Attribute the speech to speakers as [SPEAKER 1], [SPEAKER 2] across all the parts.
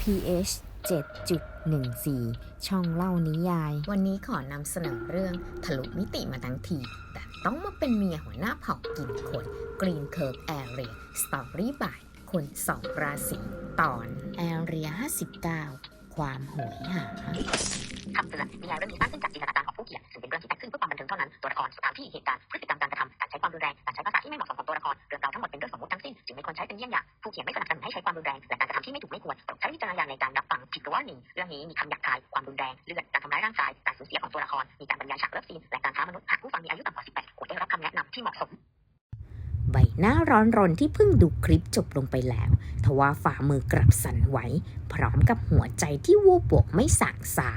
[SPEAKER 1] pH 7.14 ช่องเล่านิยาย วันนี้ขอนำเสนอเรื่องทะลุมิติมาทั้งที แต่ต้องมาเป็นเมียหัวหน้าเผ่ากินคน Green Curve Area Story by คนสองราศีตอน Area 59 ความโหยหา
[SPEAKER 2] คำเตือนนิยายเรื่องนี้สร้างขึ้นจากจินตนาการของผู้เขียนซึ่งเป็นเรื่องที่แต่งขึ้นเพื่อความบันเทิงเท่านั้น ตัวละครสถานที่เหตุการณ์พฤติกรรมการกระทำการใช้ความรุนแรง การใช้ภาษาที่ไม่เหมาะสมของตัวละคร เรื่องราวทั้งหมดเป็นเรื่องสมมติทั้งสิ้น จึงไม่ควรใช้เป็นเยี่ยงอย่าง ผู้เขียนไม่สนับสนุนให้ใช้ความรุนแรง และการกระทำที่ไม่ถูกไม่ควรโปรดใช้วิจารณญาณในการรับฟังผิดหรือว่าหนีเรื่องนี้มีคำหยาบคาย ความรุนแรง เลือด การทำร้ายร่างกาย การสูญเสียของตัวละคร มีการบรรยายฉากเลิฟซีน และการค้ามนุษย์หากผู้ฟังมีอายุต่ำกว่า 18ควรได้รับคำแนะนำที่เหมาะสม
[SPEAKER 1] ใบหน้าร้อนรนที่เพิ่งดูคลิปจบลงไปแล้ว ทว่าฝ่ามือกลับสั่นไหว พร้อมกับหัวใจที่วูบวกไม่สางสา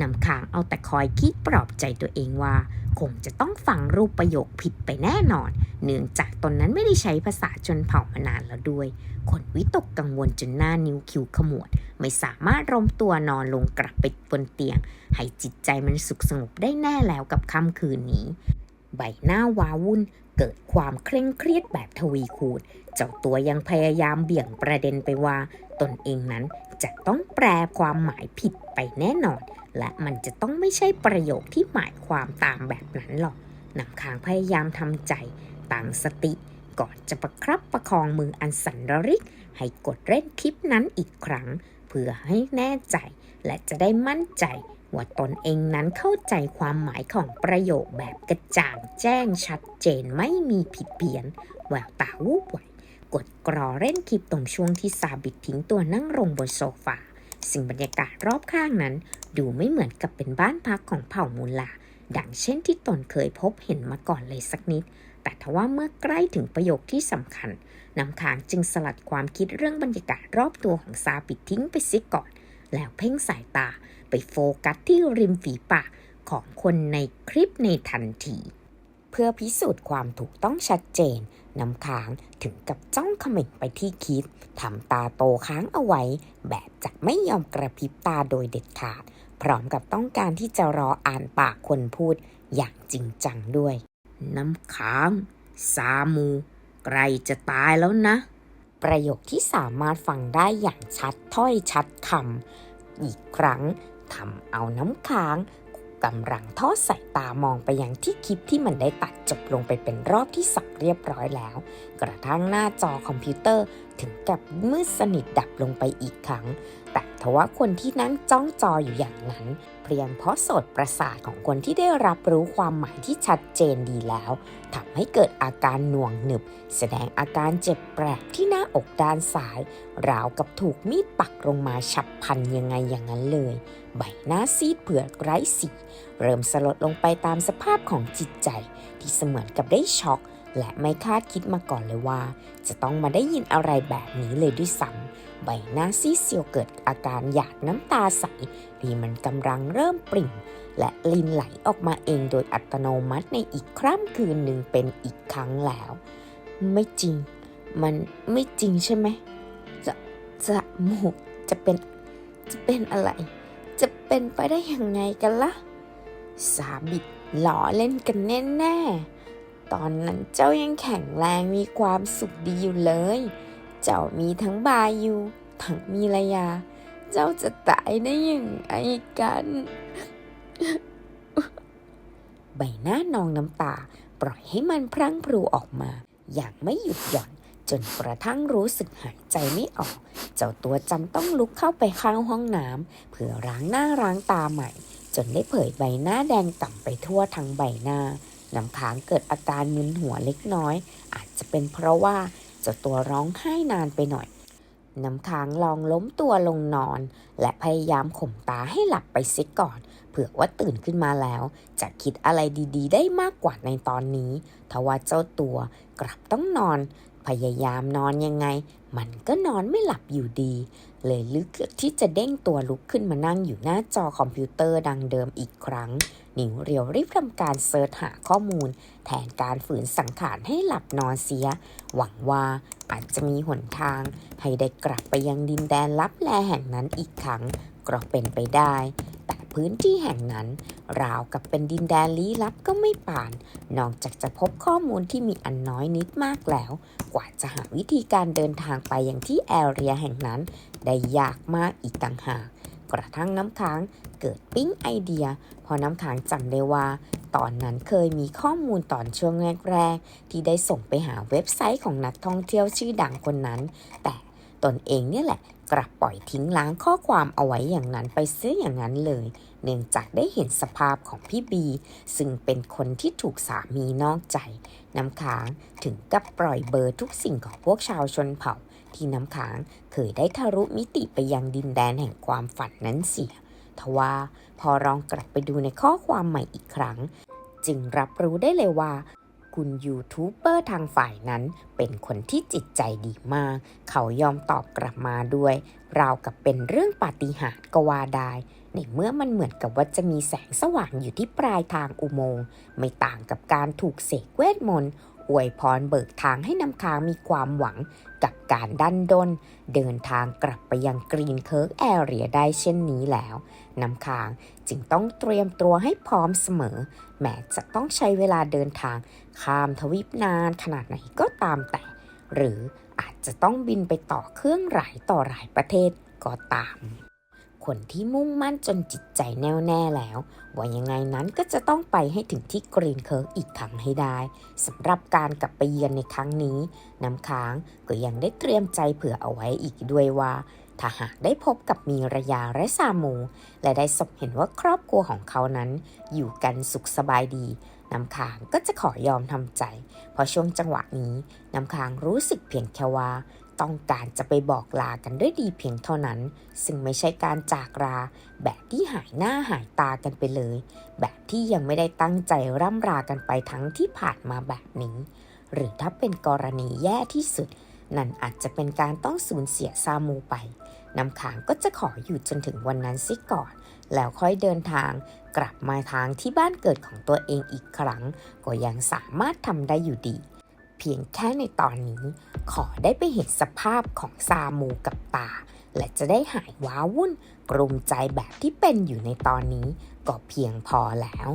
[SPEAKER 1] นำคางเอาแต่คอยคิดปลอบใจตัวเองว่า คงจะต้องฟังรูปประโยคผิดไปแน่นอน เนื่องจากตนนั้นไม่ได้ใช้ภาษาจนเผ่ามานานแล้วด้วย คนวิตกกังวลจนหน้านิ้วคิ้วขมวด ไม่สามารถรมตัวนอนลงกลับไปบนเตียง ให้จิตใจมันสุขสงบได้แน่แล้วกับค่ำคืนนี้ ใบหน้าวาวุ่นเกิดความเคร่งเครียดแบบทวีคูณ เจ้าตัวยังพยายามเบี่ยงประเด็นไปว่า ตนเองนั้นจะต้องแปลความหมายผิดไปแน่นอน และมันจะต้องไม่ใช่ประโยคที่หมายความตามแบบนั้นหรอกนำคางพยายามทำใจตั้งสติก่อนจะประครับประคองมืออันสันระริก ให้กดเล่นคลิปนั้นอีกครั้ง เพื่อให้แน่ใจและจะได้มั่นใจ ว่าตนเองนั้นเข้าใจความหมายของประโยคแบบกระจ่างแจ้งชัดเจนไม่มีผิดเพี้ยนแววตาวูบไหวกดกรอเล่นคลิปตรงช่วงที่ซาบิกทิ้งตัวนั่งลงบนโซฟาสิ่งบรรยากาศรอบข้างนั้น ดูไม่เหมือนกับเป็นบ้านพักของเผ่ามูลา ดังเช่นที่ตนเคยพบเห็นมาก่อนเลยสักนิด แต่ทว่าเมื่อใกล้ถึงประโยคที่สำคัญนำขางจึงสลัดความคิดเรื่องบรรยากาศรอบตัวของซาบิกทิ้งไปเสียก่อน แล้วเพ่งสายตาไปโฟกัสที่ริมฝีปากของคนในคลิปในทันที เพื่อพิสูจน์ความถูกต้องชัดเจนน้ำค้างถึงกับจ้องเขม็งไปที่คิดทำตาโตค้างเอาไว้ แบบจะไม่ยอมกระพริบตาโดยเด็ดขาด พร้อมกับต้องการที่จะรออ่านปากคนพูดอย่างจริงจังด้วย น้ำค้างซามูใกลจะตายแล้วนะ ประโยคที่สามารถฟังได้อย่างชัดถ้อยชัดคำอีกครั้ง ทำเอาน้ำค้างกำลังทอดสายตามองไปยังที่คลิปที่มันได้ตัดจบลงไปเป็นรอบที่สักเรียบร้อยแล้ว กระทั่งหน้าจอคอมพิวเตอร์ถึงกับมืดสนิทดับลงไปอีกครั้ง แต่ ทว่าคนที่นั่งจ้องจออยู่อย่างนั้น เพียงเพราะสดประสาทของคนที่ได้รับรู้ความหมายที่ชัดเจนดีแล้วทำให้เกิดอาการหน่วงหนึบ แสดงอาการเจ็บแปลกที่หน้าอกด้านซ้าย ราวกับถูกมีดปักลงมาฉับพันยังไงอย่างนั้นเลย ใบหน้าซีดเผือกไร้สี เริ่มสลดลงไปตามสภาพของจิตใจ ที่เสมือนกับได้ช็อกและไม่คาดคิดมาก่อนเลยว่า จะต้องมาได้ยินอะไรแบบนี้เลยด้วยซ้ำ ใบหน้าซีดเซียวเกิดอาการหยาดน้ำตาใสที่มันกำลังเริ่มปริ่ม และลินไหลออกมาเองโดยอัตโนมัติในอีกคร่ำคืนหนึ่งเป็นอีกครั้งแล้ว ไม่จริง มันไม่จริงใช่ไหมจะจะมูกจะเป็นจะเป็นอะไร จะเป็นไปได้ยังไงกันละ่ะ สาบิดหล้อเล่นกันแน่ๆตอนนั้นเจ้ายังแข็งแรงมีความสุขดีอยู่เลย เจ้ามีทั้งบายู ทั้งมีระยา เจ้าจะตายได้ยังไงกัน ใบหน้านองน้ำตา ปล่อยให้มันพรั่งพรูออกมา อย่างไม่หยุดหย่อน จนกระทั่งรู้สึกหายใจไม่ออก เจ้าตัวจำต้องลุกเข้าไปข้างห้องน้ำเพื่อล้างหน้าล้างตาใหม่ จนได้เผยใบหน้าแดงก่ำไปทั่วทั้งใบหน้าน้ำค้างเกิดอาการมึนหัวเล็กน้อย อาจจะเป็นเพราะว่า จ้าตัวร้องไห้นานไปหน่อยน้ำค้างลองล้มตัวลงนอน และพยายามข่มตาให้หลับไปซิก่อน เผื่อว่าตื่นขึ้นมาแล้ว จะคิดอะไรดีๆ ได้มากกว่าในตอนนี้ทว่าเจ้าตัวกลับต้องนอน พยายามนอนยังไง มันก็นอนไม่หลับอยู่ดี เลยลึกที่จะเด้งตัวลุกขึ้นมานั่งอยู่หน้าจอคอมพิวเตอร์ดังเดิมอีกครั้ง นิ้วเรียวรีบทำการเซิร์ชหาข้อมูล แทนการฝืนสังขารให้หลับนอนเสีย หวังว่าอาจจะมีหนทาง ให้ได้กลับไปยังดินแดนลับแลแห่งนั้นอีกครั้งก็เป็นไปได้ แต่พื้นที่แห่งนั้น ราวกับเป็นดินแดนลี้ลับก็ไม่ป่าน นอกจากจะพบข้อมูลที่มีอันน้อยนิดมากแล้ว กว่าจะหาวิธีการเดินทางไปอย่างที่แอเรียแห่งนั้น ได้ยากมากอีกต่างหาก กระทั่งน้ำค้างเกิดปิ๊งไอเดีย พอน้ำค้างจำได้ว่า ตอนนั้นเคยมีข้อมูลตอนช่วงแรกๆที่ได้ส่งไปหาเว็บไซต์ของนักท่องเที่ยวชื่อดังคนนั้น แต่ตนเองเนี่ยแหละ กลับปล่อยทิ้งล้างข้อความเอาไว้อย่างนั้นไปเสียอย่างนั้นเลย เนื่องจากได้เห็นสภาพของพี่บี ซึ่งเป็นคนที่ถูกสามีนอกใจ น้ำค้างถึงกับปล่อยเบอร์ทุกสิ่งของพวกชาวชนเผ่า ที่น้ำค้างเคยได้ทะลุมิติไปยังดินแดนแห่งความฝันนั้นเสียทว่าพอลองกลับไปดูในข้อความใหม่อีกครั้ง จึงรับรู้ได้เลยว่า คุณยูทูบเบอร์ทางฝ่ายนั้น เป็นคนที่จิตใจดีมาก เขายอมตอบกลับมาด้วย ราวกับเป็นเรื่องปาฏิหาริย์ก็ว่าได้ในเมื่อมันเหมือนกับว่าจะมีแสงสว่างอยู่ที่ปลายทางอุโมงค์ไม่ต่างกับการถูกเสกเวทมนต์ อวยพรเบิกทางให้น้ำค้างมีความหวังกับการดันด้น เดินทางกลับไปยังกรีนเคิร์กแอเรียได้เช่นนี้แล้ว น้ำค้างจึงต้องเตรียมตัวให้พร้อมเสมอ แม้จะต้องใช้เวลาเดินทางข้ามทวีปนานขนาดไหนก็ตามแต่ หรืออาจจะต้องบินไปต่อเครื่องหลายต่อหลายประเทศก็ตาม คนที่มุ่งมั่นจนจิตใจแน่วแน่แล้ว ว่ายังไงนั้นก็จะต้องไปให้ถึงที่กรีนเคิร์กอีกครั้งให้ได้สำหรับการกลับไปเยือนในครั้งนี้น้ำค้างก็ยังได้เตรียมใจเผื่อเอาไว้อีกด้วยว่า ถ้าหากได้พบกับมีระยาและซามู และได้สบเห็นว่าครอบครัวของเขานั้น อยู่กันสุขสบายดีน้ำค้างก็จะขอยอมทำใจ เพราะช่วงจังหวะนี้น้ำค้างรู้สึกเพียงแค่ว่า ต้องการจะไปบอกลากันด้วยดีเพียงเท่านั้น ซึ่งไม่ใช่การจากลา แบบที่หายหน้าหายตากันไปเลย แบบที่ยังไม่ได้ตั้งใจร่ำรากันไปทั้งที่ผ่านมาแบบนี้ หรือถ้าเป็นกรณีแย่ที่สุด นั่นอาจจะเป็นการต้องสูญเสียซามูไปน้ำค้างก็จะขออยู่จนถึงวันนั้นซิก่อน แล้วค่อยเดินทางกลับมาทางที่บ้านเกิดของตัวเองอีกครั้ง ก็ยังสามารถทำได้อยู่ดี เพียงแค่ในตอนนี้ ขอได้ไปเห็นสภาพของซามูกับตา และจะได้หายว้าวุ่น กรุมใจแบบที่เป็นอยู่ในตอนนี้ ก็เพียงพอแล้ว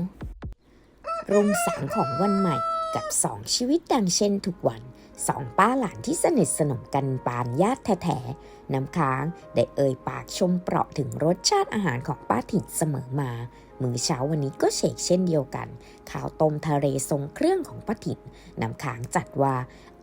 [SPEAKER 1] รุ่งสางของวันใหม่กับสองชีวิตดังเช่นทุกวันสองป้าหลานที่สนิทสนมกันปานญาติแท้ๆน้ำค้างได้เอ่ยปากชมเปราะถึงรสชาติอาหารของป้าถิ่นเสมอมา มื้อเช้าวันนี้ก็เชกเช่นเดียวกัน ข้าวต้มทะเลทรงเครื่องของป้าถิ่นน้ำค้างจัดว่า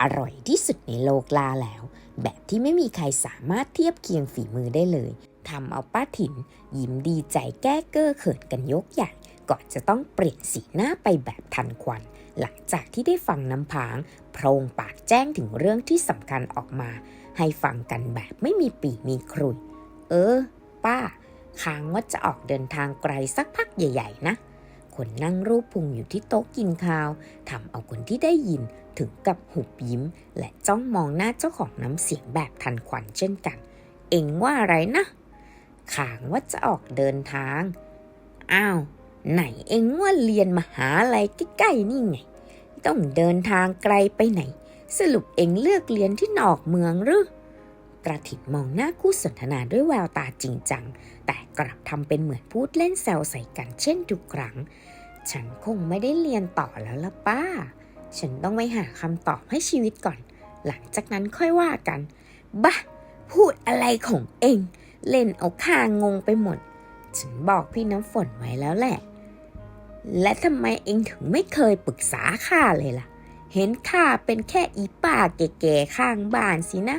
[SPEAKER 1] อร่อยที่สุดในโลกลาแล้ว แบบที่ไม่มีใครสามารถเทียบเคียงฝีมือได้เลยทำเอาป้าถิ่น ยิ้มดีใจแก้เก้อเขินกันยกใหญ่ก่อนจะต้องเปลี่ยนสีหน้าไปแบบทันควัน หลังจากที่ได้ฟังน้ำพางโพรงปากแจ้งถึงเรื่องที่สำคัญออกมา ให้ฟังกันแบบไม่มีปีมีครุย เออ ป้า ค้างว่าจะออกเดินทางไกลสักพักใหญ่ ๆ นะ คนนั่งรูปพุงอยู่ที่โต๊ะกินข้าวทำเอาคนที่ได้ยินถึงกับหุบยิ้ม และจ้องมองหน้าเจ้าของน้ำเสียงแบบทันควันเช่นกัน เอ็งว่าอะไรนะขางว่าจะออกเดินทาง อ้าว ไหนเอ็งว่าเรียนมหาลัยใกล้ๆนี่ไง ต้องเดินทางไกลไปไหน สรุปเอ็งเลือกเรียนที่นอกเมืองหรือ กระถินมองหน้าคู่สนทนาด้วยแววตาจริงจัง แต่กลับทำเป็นเหมือนพูดเล่นแซวใส่กันเช่นทุกครั้ง ฉันคงไม่ได้เรียนต่อแล้วละป้า ฉันต้องไปหาคำตอบให้ชีวิตก่อน หลังจากนั้นค่อยว่ากัน บ้าพูดอะไรของเอง เล่นเอาข้างงไปหมด ฉันบอกพี่น้ำฝนไว้แล้วแหละ และทำไมเองถึงไม่เคยปรึกษาข้าเลยล่ะ เห็นข้าเป็นแค่อีป้าแก่ๆข้างบ้านสินะ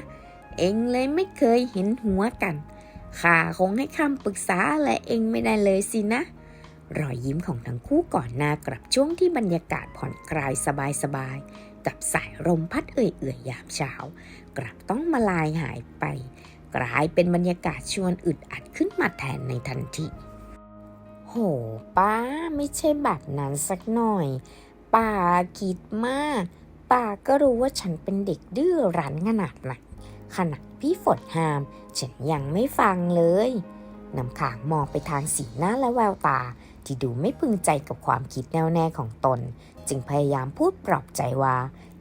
[SPEAKER 1] เองเลยไม่เคยเห็นหัวกัน ข้าคงให้คำปรึกษาอะไรเองไม่ได้เลยสินะ รอยยิ้มของทั้งคู่ก่อนหน้ากลับช่วงที่บรรยากาศผ่อนคลายสบายๆ กับสายลมพัดเอื่อยๆยามเช้า กลับต้องมาลายหายไป กลายเป็นบรรยากาศชวนอึดอัดขึ้นมาแทนในทันที โหป้าไม่ใช่แบบนั้นสักหน่อย ป้าคิดมากป้าก็รู้ว่าฉันเป็นเด็กดื้อรั้นขนาดไหน ขนาดพี่ฝนห้าม ฉันยังไม่ฟังเลยน้ำขางมองไปทางสีหน้าและแววตา ที่ดูไม่พึงใจกับความคิดแน่วแน่ของตน จึงพยายามพูดปลอบใจว่า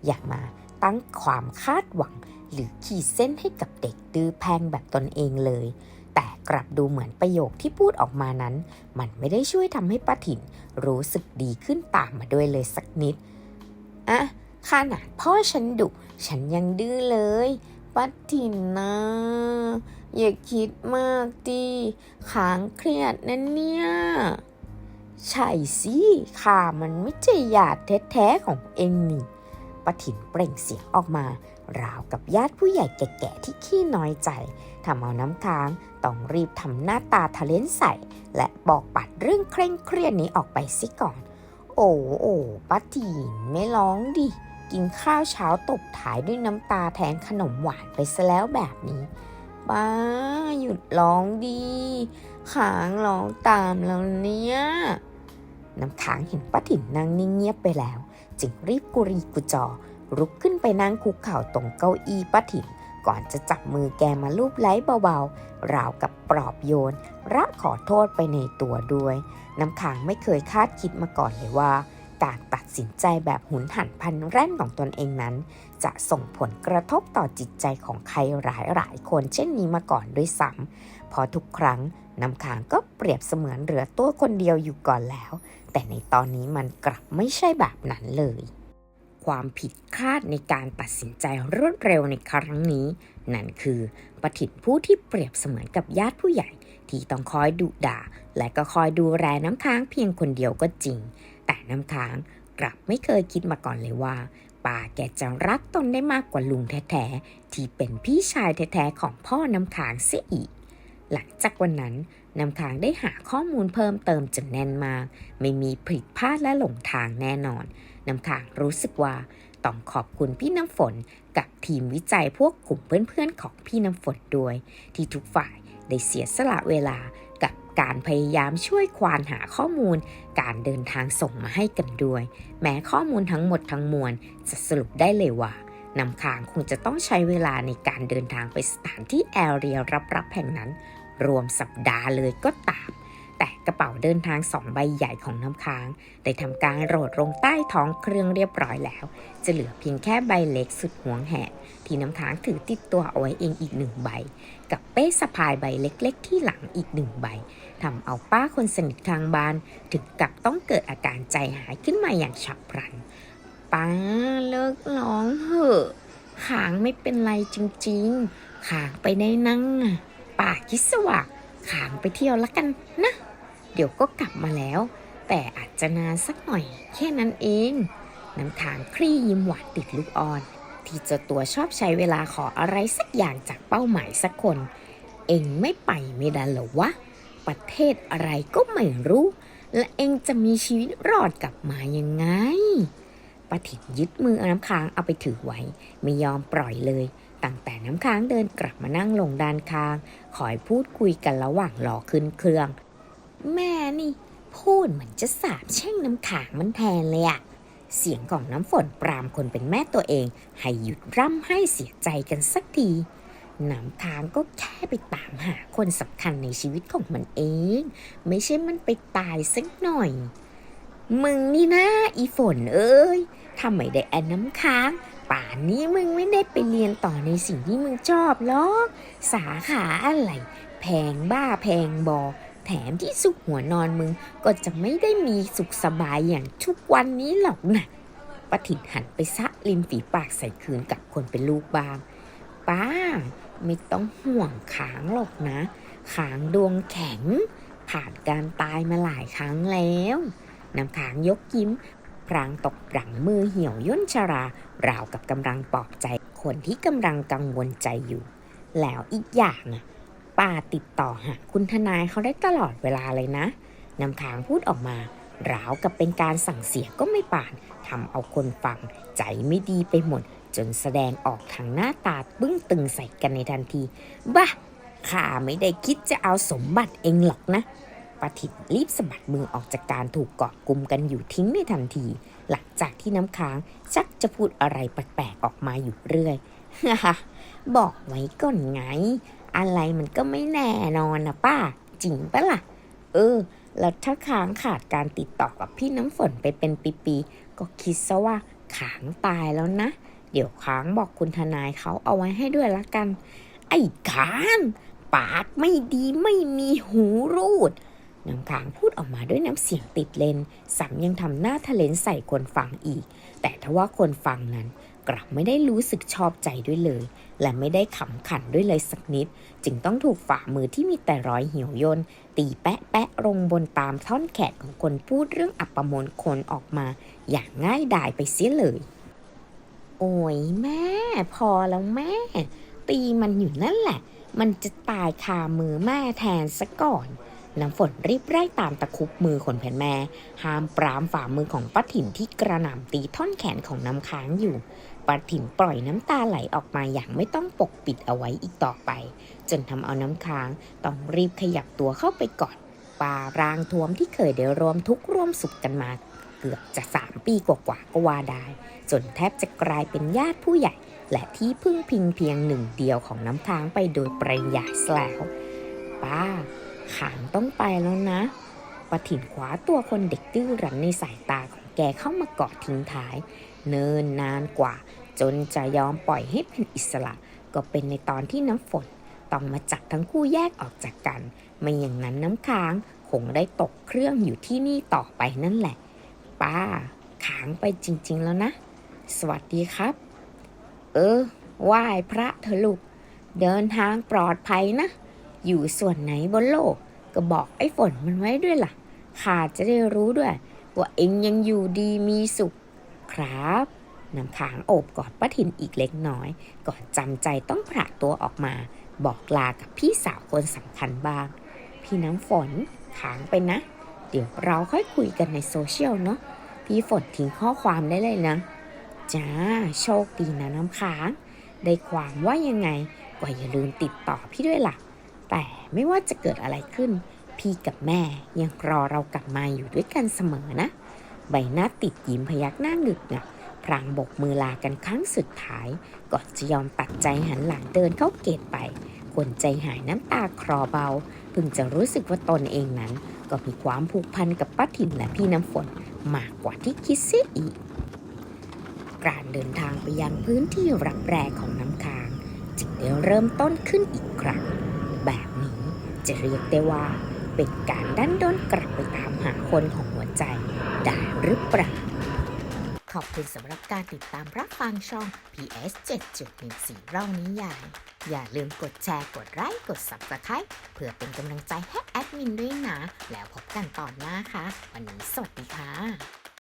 [SPEAKER 1] อย่ามาตั้งความคาดหวัง หรือขีดเส้นให้กับเด็กดื้อแพงแบบตนเองเลย แต่กลับดูเหมือนประโยคที่พูดออกมานั้น มันไม่ได้ช่วยทำให้ป้าถิ่นรู้สึกดีขึ้นตามมาด้วยเลยสักนิด อะขนาดพ่อฉันดุฉันยังดื้อเลย ป้าถิ่นนะ อย่าคิดมากดิขางเครียดนั่นเนี่ย ใช่สิข้ามันไม่ใช่ญาติแท้ๆของเองนี่ป้าถิ่นเปล่งเสียงออกมา ราวกับญาติผู้ใหญ่แก่ๆที่ขี้น้อยใจทำเอาน้ำค้างต้องรีบทำหน้าตาทะเลนใส่ และบอกปัดเรื่องเคร่งเครียดนี้ออกไปซิก่อน โอ้โอ้ป้าถิ่นไม่ร้องดิ กินข้าวเช้าตบท้ายด้วยน้ำตาแทนขนมหวานไปซะแล้วแบบนี้ ป้าหยุดร้องดีขางร้องตามแล้วเนี่ย น้ำค้างเห็นป้าถิ่นนั่งนิ่งเงียบไปแล้ว จึงรีบกุรีกุจอ ลุกขึ้นไปนั่งคุกเข่าตรงเก้าอี้ป้าถิ่นก่อนจะจับมือแกมาลูบไล้เบาๆ ราวกับปลอบโยนระขอโทษไปในตัวด้วย น้ำค้างไม่เคยคาดคิดมาก่อนเลยว่า การตัดสินใจแบบหุนหันพลันแร่นของตนเองนั้น จะส่งผลกระทบต่อจิตใจของใครหลายหลายคนเช่นนี้มาก่อนด้วยซ้ำพอทุกครั้งน้ำค้างก็เปรียบเสมือนเหลือตัวคนเดียวอยู่ก่อนแล้ว แต่ในตอนนี้มันกลับไม่ใช่แบบนั้นเลยความผิดคาดในการตัดสินใจรวดเร็วในครั้งนี้ นั่นคือปฐินผู้ที่เปรียบเสมือนกับญาติผู้ใหญ่ ที่ต้องคอยดุด่า และก็คอยดูแลน้ำค้างเพียงคนเดียวก็จริง แต่น้ำค้างกลับไม่เคยคิดมาก่อนเลยว่าป่าแกจะรักตนได้มากกว่าลุงแท้ๆ ที่เป็นพี่ชายแท้ๆ ของพ่อน้ำค้างเสียอีก หลังจากวันนั้นน้ำค้างได้หาข้อมูลเพิ่มเติมจนแน่นมาก ไม่มีผิดพลาดและหลงทางแน่นอน น้ำค้างรู้สึกว่าต้องขอบคุณพี่น้ำฝนกับทีมวิจัยพวกกลุ่มเพื่อนๆของพี่น้ำฝนด้วย ที่ทุกฝ่ายได้เสียสละเวลา กับการพยายามช่วยควานหาข้อมูล การเดินทางส่งมาให้กันด้วย แม้ข้อมูลทั้งหมดทั้งมวลจะสรุปได้เลยว่านำค้างคงจะต้องใช้เวลาในการเดินทางไปสถานที่แอเรียรับรับแห่งนั้น รวมสัปดาห์เลยก็ตาม แต่กระเป๋าเดินทางสองใบใหญ่ของน้ำค้าง ได้ทำการโหลดลงใต้ท้องเครื่องเรียบร้อยแล้ว จะเหลือเพียงแค่ใบเล็กสุดหวงแหนที่น้ำค้างถือติดตัวเอาไว้เองอีกหนึ่งใบ กับเป้สะพายใบเล็กๆ ที่หลังอีกหนึ่งใบทำเอาป้าคนสนิททางบ้าน ถึงกับต้องเกิดอาการใจหายขึ้นมาอย่างฉับพลันป้าเลิกร้องเถอะขางไม่เป็นไรจริงๆ ขางไปได้นั่งน่ะป้าคิสว่าขางไปเที่ยวละกันนะ เดี๋ยวก็กลับมาแล้ว แต่อาจจะนานสักหน่อยแค่นั้นเอง น้ำทางคลี่ยิ้มหวานติดลูกอ่อน ที่เจ้าตัวชอบใช้เวลาขออะไรสักอย่างจากเป้าหมายสักคน เองไม่ไปไม่ได้หรอวะ ประเทศอะไรก็ไม่รู้ และเองจะมีชีวิตรอดกลับมายังไงป้าถิ่นยึดมือน้ำค้างเอาไปถือไว้ ไม่ยอมปล่อยเลย ตั้งแต่น้ำค้างเดินกลับมานั่งลงด้านข้าง คอยพูดคุยกันระหว่างรอขึ้นเครื่อง แม่นี่ พูดเหมือนจะสาบแช่งน้ำค้างมันแทนเลยอะเสียงของน้ำฝนปรามคนเป็นแม่ตัวเอง ให้หยุดร่ำให้เสียใจกันสักทีน้ำค้างก็แค่ไปตามหาคนสำคัญในชีวิตของมันเอง ไม่ใช่มันไปตายสักหน่อย มึงนี่นะอีฝนเอ้ยทำไมได้แอนน้ำค้าง ป่านนี้มึงไม่ได้ไปเรียนต่อในสิ่งที่มึงชอบหรอก สาขาอะไร แพงบ้าแพงบอ แถมที่สุขหัวนอนมึงก็จะไม่ได้มีสุขสบายอย่างทุกวันนี้หรอกนะป้าถิ่นหันไปซะริมฝีปากใส่คืนกับคนเป็นลูกบ้าง ป้า ไม่ต้องห่วงขางหรอกนะ ขางดวงแข็ง ผ่านการตายมาหลายครั้งแล้วน้ำขางยกยิ้ม พรางตกหลังมือเหี่ยวย่นชรา ราวกับกำลังปลอบใจคนที่กำลังกังวลใจอยู่ แล้วอีกอย่างอะ ป้าติดต่อหาคุณทนายเขาได้ตลอดเวลาเลยนะน้ำค้างพูดออกมาราวกับเป็นการสั่งเสียก็ไม่ป่านทำเอาคนฟังใจไม่ดีไปหมด จนแสดงออกทางหน้าตาบึ้งตึงใส่กันในทันที บ้าข้าไม่ได้คิดจะเอาสมบัติเองหรอกนะปาถิตรีบสะบัดมือออกจากการถูกเกาะกลุ่มกันอยู่ทิ้งในทันที หลังจากที่น้ำค้างชักจะพูดอะไรแปลกๆออกมาอยู่เรื่อยบอกไว้ก่อนไง อะไรมันก็ไม่แน่นอนนะป้า จริงปะล่ะ เออ แล้วถ้าค้างขาดการติดต่อกับพี่น้ำฝนไปเป็นปีๆก็คิดซะว่าขางตายแล้วนะ เดี๋ยวค้างบอกคุณทนายเขาเอาไว้ให้ด้วยละกัน ไอ้ขางปากไม่ดีไม่มีหูรูดน้ำค้างพูดออกมาด้วยน้ำเสียงติดเลนซ้ำยังทำหน้าทะเลนใส่คนฟังอีก แต่ทว่าคนฟังนั้น กลับไม่ได้รู้สึกชอบใจด้วยเลย และไม่ได้ขำขันด้วยเลยสักนิด จึงต้องถูกฝ่ามือที่มีแต่รอยเหี่ยวย่นตีแปะแปะลงบนตามท่อนแขนของคนพูดเรื่องอัปมงคลออกมา อย่างง่ายดายไปเสียเลย โอ้ยแม่ พอแล้วแม่ ตีมันอยู่นั่นแหละ มันจะตายคามือแม่แทนซะก่อน น้ำฝนรีบไล่ตามตะคุบมือคนแผ่นแม่ ห้ามปรามฝ่ามือของป้าถิ่นที่กระหน่ำตีท่อนแขนของน้ำค้างอยู่ป้าถิ่นปล่อยน้ำตาไหลออกมาอย่างไม่ต้องปกปิดเอาไว้อีกต่อไป จนทำเอาน้ำค้างต้องรีบขยับตัวเข้าไปกอดปลารางทวมที่เคยได้รวมทุกข์ร่วมสุขกันมา เกือบจะสามปีกว่าๆก็ว่าได้ จนแทบจะกลายเป็นญาติผู้ใหญ่ และที่พึ่งพิงเพียงหนึ่งเดียวของน้ำค้างไปโดยปริยายแล้วป้า ขางต้องไปแล้วนะปะถิ่นคว้าตัวคนเด็กดื้อรั้นในสายตาของแกเข้ามากอดทิ้งท้าย เนินนานกว่า จนจะยอมปล่อยให้เป็นอิสระ ก็เป็นในตอนที่น้ำฝนต้องมาจับทั้งคู่แยกออกจากกัน ไม่อย่างนั้นน้ำค้างคงได้ตกเครื่องอยู่ที่นี่ต่อไปนั่นแหละ ป้าค้างไปจริง ๆ แล้วนะ สวัสดีครับ เออไหว้พระเถอะลูก เดินทางปลอดภัยนะ อยู่ส่วนไหนบนโลก ก็บอกไอ้ฝนมันไว้ด้วยล่ะข้าจะได้รู้ด้วย ว่าเองยังอยู่ดีมีสุข ครับน้ำค้างโอบกอดป้าถิ่นอีกเล็กน้อย ก่อนจำใจต้องผละตัวออกมา บอกลากับพี่สาวคนสำคัญบ้าง พี่น้ำฝนค้างไปนะ เดี๋ยวเราค่อยคุยกันในโซเชียลเนาะพี่ฝนทิ้งข้อความได้เลยนะ จ้า โชคดีนะน้ำค้าง ได้ความว่ายังไงก็อย่าลืมติดต่อพี่ด้วยล่ะ แต่ไม่ว่าจะเกิดอะไรขึ้น พี่กับแม่ยังรอเรากลับมาอยู่ด้วยกันเสมอนะ ใบหน้าติดยิ้มพยักหน้าหงึกงักพรางบกมือลากันครั้งสุดท้ายก่อนจะยอมตัดใจหันหลังเดินเข้าเกตไปคนใจหายน้ำตาคลอเบาเพิ่งจะรู้สึกว่าตนเองนั้น ก็มีความผูกพันกับป้าถิ่นและพี่น้ำฝนมากกว่าที่คิดเสียอีก การเดินทางไปยังพื้นที่รับแรกของน้ำค้าง จึงได้เริ่มต้นขึ้นอีกครั้ง จะเรียกได้ว่า เป็นการดันด้นกลับไปตามหาคนของหัวใจได้หรือเปล่าขอบคุณสำหรับการติดตามรับฟังช่อง PS 7.14เล่านิยาย อย่าลืมกดแชร์ กดไลค์ กด Subscribe เพื่อเป็นกำลังใจให้แอดมินด้วยนะ แล้วพบกันตอนหน้าค่ะ วันนี้สวัสดีค่ะ